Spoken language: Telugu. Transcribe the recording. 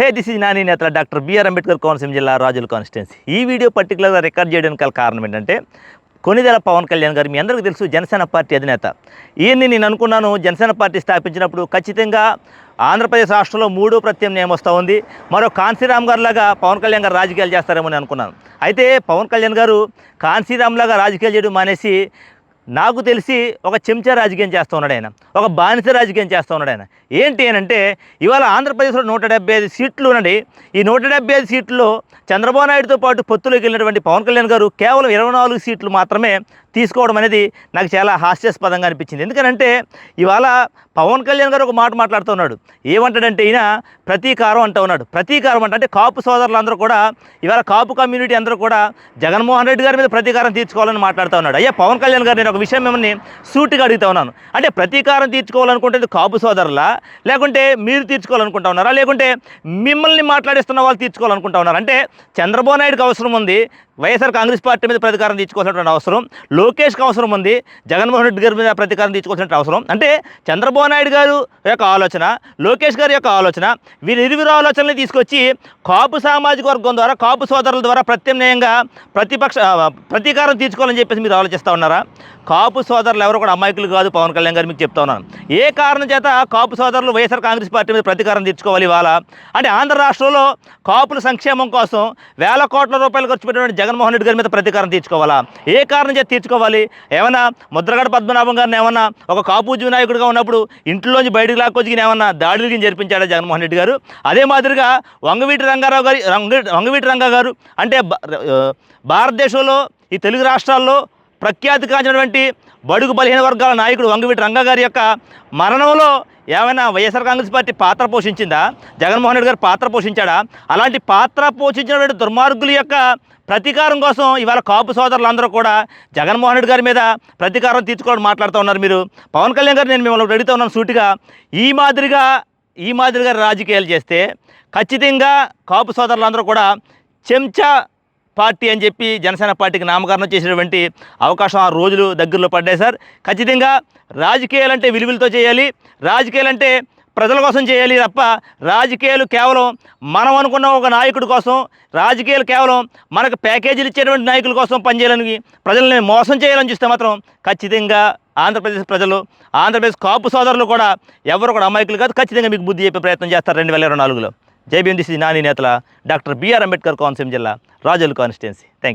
హే దిస్ ఇస్ నాని నేత డాక్టర్ బిఆర్ అంబేద్కర్ కోనసీమ జిల్లా రాజుల కాన్స్టిట్యున్సీ ఈ వీడియో పర్టికులర్గా రికార్డ్ చేయడానికి గల కారణం ఏంటంటే కొనిదెల పవన్ కళ్యాణ్ గారు మీ అందరికీ తెలుసు జనసేన పార్టీ అధినేత. ఈయన్ని నేను అనుకున్నాను జనసేన పార్టీ స్థాపించినప్పుడు ఖచ్చితంగా ఆంధ్రప్రదేశ్ రాష్ట్రంలో మూడో ప్రత్యామ్నాయం వస్తూ ఉంది. మరో కాన్సీరామ్ గారు లాగా పవన్ కళ్యాణ్ గారు రాజకీయాలు చేస్తారేమో అనుకున్నాను. అయితే పవన్ కళ్యాణ్ గారు కాన్సీరామ్ లాగా రాజకీయాలు చేయడం మానేసి నాకు తెలిసి ఒక చెంచా రాజకీయం చేస్తూ ఉన్నాడు ఆయన. ఒక బానిస రాజకీయం చేస్తూ ఉన్నాడు ఆయన. ఏంటి అంటే ఇవాళ ఆంధ్రప్రదేశ్లో నూట డెబ్బై ఐదు సీట్లు ఉన్నది ఈ నూట డెబ్బై ఐదు సీట్లు చంద్రబాబు నాయుడుతో పాటు పొత్తులోకి వెళ్ళినటువంటి పవన్ కళ్యాణ్ గారు కేవలం ఇరవై నాలుగు సీట్లు మాత్రమే తీసుకోవడం అనేది నాకు చాలా హాస్యాస్పదంగా అనిపించింది. ఎందుకంటే ఇవాళ పవన్ కళ్యాణ్ గారు ఒక మాట మాట్లాడుతూ ఉన్నాడు. ఏమంటాడంటే ఈయన ప్రతీకారం అంటూ ఉన్నాడు. ప్రతీకారం అంటే అంటే కాపు సోదరులు అందరూ కూడా ఇవాళ కాపు కమ్యూనిటీ అందరూ కూడా జగన్మోహన్ రెడ్డి గారి మీద ప్రతీకారం తీర్చుకోవాలని మాట్లాడుతూ ఉన్నాడు. అయ్యా పవన్ కళ్యాణ్ గారు నేను ఒక విషయం మిమ్మల్ని సూటిగా అడుగుతా ఉన్నాను. అంటే ప్రతీకారం తీర్చుకోవాలనుకుంటే కాపు సోదరులా? లేకుంటే మీరు తీర్చుకోవాలనుకుంటా ఉన్నారా? లేకుంటే మిమ్మల్ని మాట్లాడిస్తున్న వాళ్ళు తీర్చుకోవాలనుకుంటా ఉన్నారు? అంటే చంద్రబాబు నాయుడుకి అవసరం ఉంది. వైఎస్ఆర్ కాంగ్రెస్ పార్టీ మీద ప్రతీకారం తీసుకోవాల్సినటువంటి అవసరం లోకేష్కి అవసరం ఉంది జగన్మోహన్ రెడ్డి గారి మీద ప్రతీకారం తీర్చుకోవాల్సిన అవసరం. అంటే చంద్రబాబు నాయుడు గారు యొక్క ఆలోచన లోకేష్ గారి యొక్క ఆలోచన వీరి ఇరువురు ఆలోచనలు తీసుకొచ్చి కాపు సామాజిక వర్గం ద్వారా కాపు సోదరుల ద్వారా ప్రత్యామ్నాయంగా ప్రతిపక్ష ప్రతీకారం తీర్చుకోవాలని చెప్పేసి మీరు ఆలోచిస్తూ ఉన్నారా? కాపు సోదరులు ఎవరు కూడా అమాయకులు కాదు పవన్ కళ్యాణ్ గారు మీకు చెప్తా ఉన్నాను. ఏ కారణం చేత కాపు సోదరులు వైఎస్ఆర్ కాంగ్రెస్ పార్టీ మీద ప్రతీకారం తీర్చుకోవాలి ఇవాళ? అంటే ఆంధ్ర రాష్ట్రంలో కాపుల సంక్షేమం కోసం వేల కోట్ల రూపాయలు ఖర్చు పెట్టినటువంటి జగన్మోహన్ రెడ్డి గారి మీద ప్రతీకారం తీర్చుకోవాలా? ఏ కారణం చేసి తీర్చుకోవాలి? ఏమన్నా ముద్రగడ పద్మనాభం గారిని ఏమన్నా ఒక కాపు వినాయకుడిగా నాయకుడిగా ఉన్నప్పుడు ఇంట్లోంచి బయటకు లాక్కొచ్చి ఏమన్నా దాడులకి జరిపించాడా జగన్మోహన్ రెడ్డి గారు? అదే మాదిరిగా వంగవీటి రంగారావు గారి వంగవీటి రంగా గారు అంటే భారతదేశంలో ఈ తెలుగు రాష్ట్రాల్లో ప్రఖ్యాతి కాంచినటువంటి బడుగు బలహీన వర్గాల నాయకుడు వంగవీటి రంగా గారి యొక్క మరణంలో ఏమైనా వైఎస్ఆర్ కాంగ్రెస్ పార్టీ పాత్ర పోషించిందా? జగన్మోహన్ రెడ్డి గారు పాత్ర పోషించాడా? అలాంటి పాత్ర పోషించినటువంటి దుర్మార్గుల యొక్క ప్రతీకారం కోసం ఇవాళ కాపు సోదరులందరూ కూడా జగన్మోహన్ రెడ్డి గారి మీద ప్రతీకారం తీర్చుకోవడం మాట్లాడుతూ ఉన్నారు మీరు. పవన్ కళ్యాణ్ గారు నేను మిమ్మల్ని అడుగుతూ ఉన్నాను సూటిగా. ఈ మాదిరిగా ఈ మాదిరిగా రాజకీయాలు చేస్తే ఖచ్చితంగా కాపు సోదరులందరూ కూడా చెంచా పార్టీ అని చెప్పి జనసేన పార్టీకి నామకరణం చేసినటువంటి అవకాశం ఆ రోజులు దగ్గరలో పడ్డాయి సార్. ఖచ్చితంగా రాజకీయాలంటే విలువలతో చేయాలి రాజకీయాలంటే ప్రజల కోసం చేయాలి తప్ప రాజకీయాలు కేవలం మనం అనుకున్న ఒక నాయకుడి కోసం రాజకీయాలు కేవలం మనకు ప్యాకేజీలు ఇచ్చేటువంటి నాయకుల కోసం పనిచేయాలని ప్రజల్ని మోసం చేయాలని చూస్తే మాత్రం ఖచ్చితంగా ఆంధ్రప్రదేశ్ ప్రజలు ఆంధ్రప్రదేశ్ కాపు సోదరులు కూడా ఎవరు కూడా అమాయకులు కాదు ఖచ్చితంగా మీకు బుద్ధి చెప్పే ప్రయత్నం చేస్తారు రెండు వేల ఇరవై నాలుగులో. జై నాని నేతల డాక్టర్ బిఆర్ అంబేద్కర్ కోనసీమ జిల్లా రాజుల కాన్స్టిట్యున్సీ. Thank you